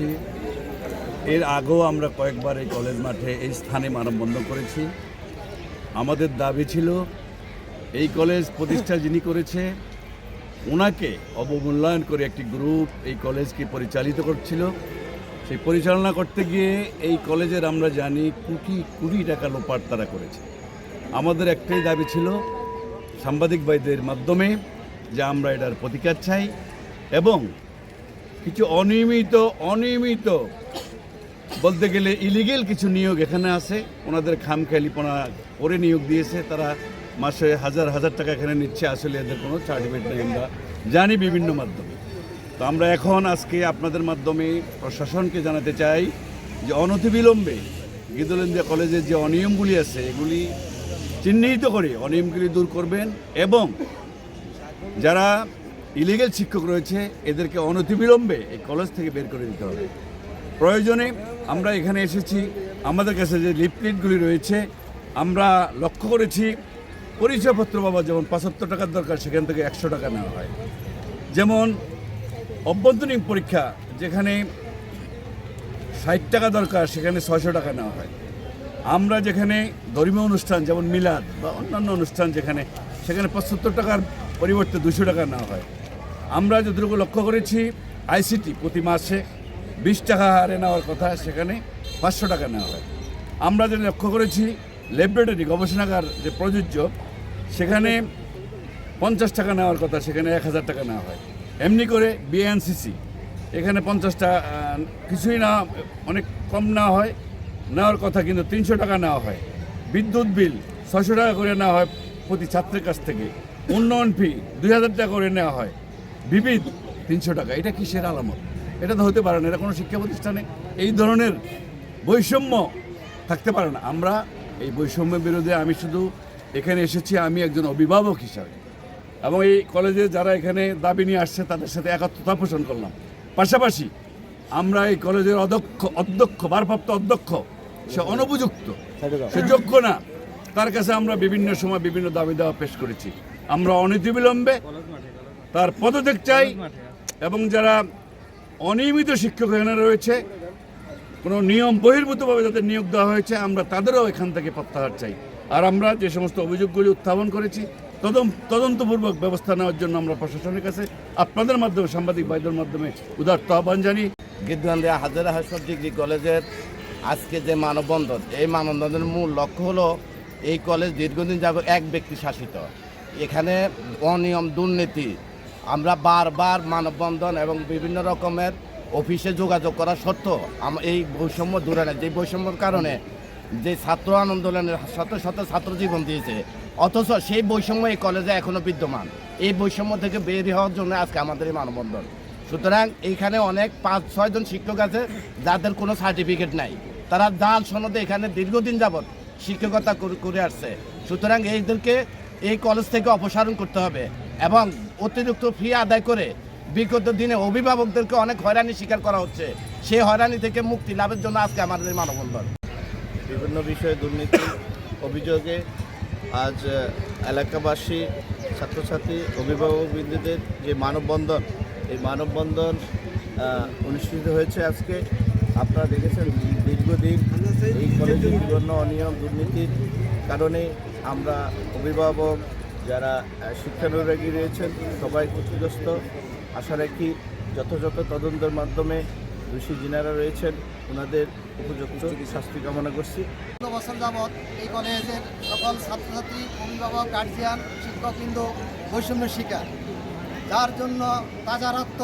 করেছি। এর আগেও আমরা কয়েকবার এই কলেজ মাঠে এই স্থানে মানববন্ধন করেছি। আমাদের দাবি ছিল, এই কলেজ প্রতিষ্ঠা যিনি করেছে, ওনাকে অবমূল্যায়ন করে একটি গ্রুপ এই কলেজকে পরিচালিত করছিল। সেই পরিচালনা করতে গিয়ে এই কলেজের আমরা জানি কোটি কোটি টাকা লোপাট তারা করেছে। আমাদের একটাই দাবি ছিল সাংবাদিক ভাইদের মাধ্যমে যে আমরা এটার প্রতিকার চাই এবং কিছু অনিয়মিত অনিয়মিত বলতে গেলে ইলিগেল কিছু নিয়োগ এখানে আছে। ওনাদের খামখেয়ালিপনা করে নিয়োগ দিয়েছে। তারা মাসে হাজার হাজার টাকা এখানে নিচ্ছে। আসলে এদের কোনো সার্টিফিকেট নেই। আমরা জানি বিভিন্ন মাধ্যমে। তো আমরা এখন আজকে আপনাদের মাধ্যমে প্রশাসনকে জানাতে চাই যে অনতিবিলম্বে গিদুল ইন্ডিয়া কলেজের যে অনিয়মগুলি আছে, এগুলি চিহ্নিত করে অনিয়মগুলি দূর করবেন এবং যারা ইলিগেল শিক্ষক রয়েছে, এদেরকে অনতিবিলম্বে এই কলেজ থেকে বের করে দিতে হবে। প্রয়োজনে আমরা এখানে এসেছি, আমাদের কাছে যে লিফলেটগুলি রয়েছে, আমরা লক্ষ্য করেছি, পরিচয়পত্র বাবা যেমন পঁচাত্তর টাকার দরকার, সেখান থেকে একশো টাকা নেওয়া হয়। যেমন অভ্যন্তরীণ পরীক্ষা, যেখানে ষাট টাকা দরকার, সেখানে ছয়শো টাকা নেওয়া হয়। আমরা যেখানে ধর্মীয় অনুষ্ঠান, যেমন মিলাদ বা অন্যান্য অনুষ্ঠান যেখানে, সেখানে পঁচাত্তর টাকার পরিবর্তে দুশো টাকা নেওয়া হয়। আমরা যতটুকু লক্ষ্য করেছি আইসিটি প্রতি মাসে বিশ টাকা হারে নেওয়ার কথা সেখানে পাঁচশো টাকা নেওয়া হয়। আমরা যেটা লক্ষ্য করেছি ল্যাবরেটরি গবেষণাগার যে প্রযোজ্য, সেখানে পঞ্চাশ টাকা নেওয়ার কথা সেখানে এক হাজার টাকা নেওয়া হয়। এমনি করে বিএনসিসি এখানে পঞ্চাশটা কিছুই না, অনেক কম নেওয়া হয়। নেওয়ার কথা কিন্তু তিনশো টাকা নেওয়া হয়। বিদ্যুৎ বিল ছয়শো টাকা করে নেওয়া হয় প্রতি ছাত্রের কাছ থেকে। উন্নয়ন ফি দুই হাজার টাকা করে নেওয়া হয়। বিবিধ তিনশো টাকা। এটা কিসের আলামত? এটা তো হতে পারে না, এটা কোনো শিক্ষা প্রতিষ্ঠানে এই ধরনের বৈষম্য থাকতে পারে না। আমরা এই বৈষম্যের বিরুদ্ধে আমি শুধু এখানে এসেছি, আমি একজন অভিভাবক হিসাবে। এবং এই কলেজে যারা এখানে দাবি নিয়ে আসছে, তাদের সাথে একাত্মতা পোষণ করলাম। পাশাপাশি আমরা এই কলেজের অধ্যক্ষ অধ্যক্ষ, ভারপ্রাপ্ত অধ্যক্ষ, সে অনুপযুক্ত সে যোগ্য না, তার কাছে আমরা বিভিন্ন সময় বিভিন্ন দাবি দেওয়া পেশ করেছি। আমরা অনতিবিলম্বে তার পদত্যাগ চাই এবং যারা অনিয়মিত শিক্ষক এখানে রয়েছে, কোনো নিয়ম বহির্ভূতভাবে যাদের নিয়োগ দেওয়া হয়েছে, আমরা তাদেরও এখান থেকে প্রত্যাহার চাই। আর আমরা যে সমস্ত অভিযোগগুলি উত্থাপন করেছি তদন্তপূর্বক ব্যবস্থা নেওয়ার জন্য আমরা প্রশাসনের কাছে আপনাদের মাধ্যমে, সাংবাদিক ভাইদের মাধ্যমে উদার্ত আহ্বান জানি গিদ্দান্দিয়া হাজারা হাসপাতাল ডিগ্রি কলেজের আজকে যে মানববন্ধন, এই মানববন্ধনের মূল লক্ষ্য হলো এই কলেজ দীর্ঘদিন যাবত এক ব্যক্তি শাসিত। এখানে অনিয়ম, দুর্নীতি আমরা বারবার মানববন্ধন এবং বিভিন্ন রকমের অফিসে যোগাযোগ করা সত্ত্বেও এই বৈষম্য দূরে না যে বৈষম্যর কারণে যে ছাত্র আন্দোলনের শত শত ছাত্র জীবন দিয়েছে, অথচ সেই বৈষম্য এই কলেজে এখনও বিদ্যমান। এই বৈষম্য থেকে বের হওয়ার জন্য আজকে আমাদের এই মানববন্ধন। সুতরাং এইখানে অনেক পাঁচ ছয়জন শিক্ষক আছে, যাদের কোনো সার্টিফিকেট নাই। তারা জাল সনদে এখানে দীর্ঘদিন যাবৎ শিক্ষকতা করে আসছে। সুতরাং এইদেরকে এই কলেজ থেকে অপসারণ করতে হবে এবং অতিরিক্ত ফি আদায় করে বিগত দিনে অভিভাবকদেরকে অনেক হয়রানি স্বীকার করা হচ্ছে। সেই হয়রানি থেকে মুক্তি লাভের জন্য আজকে আমাদের মানববন্ধন। বিভিন্ন বিষয়ে দুর্নীতি অভিযোগে আজ এলাকাবাসী, ছাত্রছাত্রী, অভিভাবকবৃন্দদের যে মানববন্ধন, এই মানববন্ধন অনুষ্ঠিত হয়েছে আজকে। আপনারা দেখেছেন দীর্ঘদিন এই কলেজে বিভিন্ন অনিয়ম, দুর্নীতির কারণে আমরা অভিভাবক যারা শিক্ষানুরাগী রয়েছেন সবাই ক্ষতিগ্রস্ত। আশা রাখি যথাযথ তদন্তের মাধ্যমে দোষী যিনারা রয়েছেন ওনাদের উপযুক্ত শাস্তি কামনা করছি। বছর যাবৎ এই কলেজের সকল ছাত্রছাত্রী অভিভাবক গার্জিয়ান শিক্ষকবৃন্দ বৈষম্য শিকার। যার জন্য তাজা রক্ত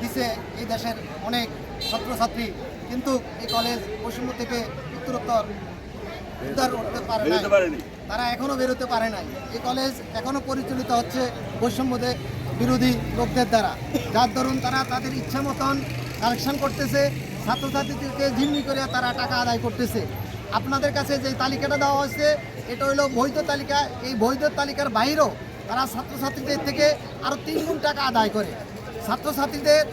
দিছে এই দেশের অনেক ছাত্রছাত্রী। কিন্তু এই কলেজ বৈষম্য থেকে উত্তরোত্তর উদ্ধার করতে পারে তারা এখনও বেরোতে পারে নাই। এই কলেজ এখনও পরিচালিত হচ্ছে বৈষম্যদের বিরোধী লোকদের দ্বারা। যার দরুন তারা তাদের ইচ্ছা মতন কালেকশন করতেছে, ছাত্রছাত্রীদেরকে জিম্মি করে তারা টাকা আদায় করতেছে। আপনাদের কাছে যে তালিকাটা দেওয়া হয়েছে, এটা হলো বৈধ তালিকা। এই বৈধ তালিকার বাইরেও তারা ছাত্রছাত্রীদের থেকে আরও তিন গুণ টাকা আদায় করে। ছাত্রছাত্রীদের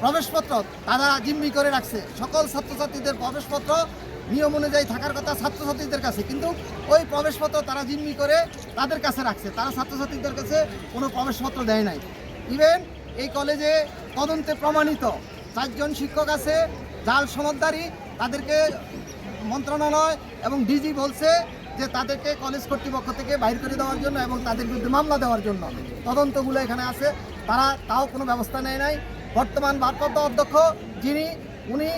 প্রবেশপত্র তারা জিম্মি করে রাখছে। সকল ছাত্রছাত্রীদের প্রবেশপত্র নিয়ম অনুযায়ী থাকার কথা ছাত্রছাত্রীদের কাছে। কিন্তু ওই প্রবেশপত্র তারা জিম্মি করে তাদের কাছে রাখছে। তারা ছাত্রছাত্রীদের কাছে কোনো প্রবেশপত্র দেয় নাই। ইভেন এই কলেজে তদন্তে প্রমাণিত চারজন শিক্ষক আছে, জাল সনদদারি তাদেরকে মন্ত্রণালয় এবং ডিজি বলছে যে তাদেরকে কলেজ কর্তৃপক্ষ থেকে বাইর করে দেওয়ার জন্য এবং তাদের বিরুদ্ধে মামলা দেওয়ার জন্য। তদন্তগুলো এখানে আছে। তারা তাও কোনো ব্যবস্থা নেয় নাই। বর্তমান ভারপ্রাপ্ত অধ্যক্ষ যিনি, উনি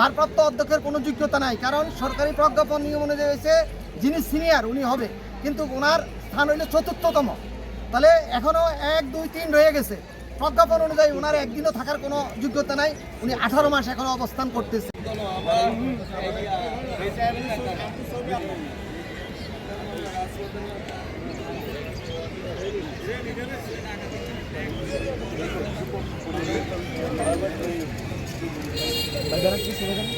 ভারপ্রাপ্ত অধ্যক্ষের কোনো যোগ্যতা নাই, কারণ সরকারি প্রজ্ঞাপন নিয়ম অনুযায়ী হয়েছে, যিনি সিনিয়র উনি হবে। কিন্তু ওনার স্থান হইল চতুর্থতম। তাহলে এখনও এক, দুই, তিন রয়ে গেছে। প্রজ্ঞাপন অনুযায়ী ওনার একদিনও থাকার কোনো যোগ্যতা নাই, উনি আঠারো মাস এখনও অবস্থান করতেছে। আছে।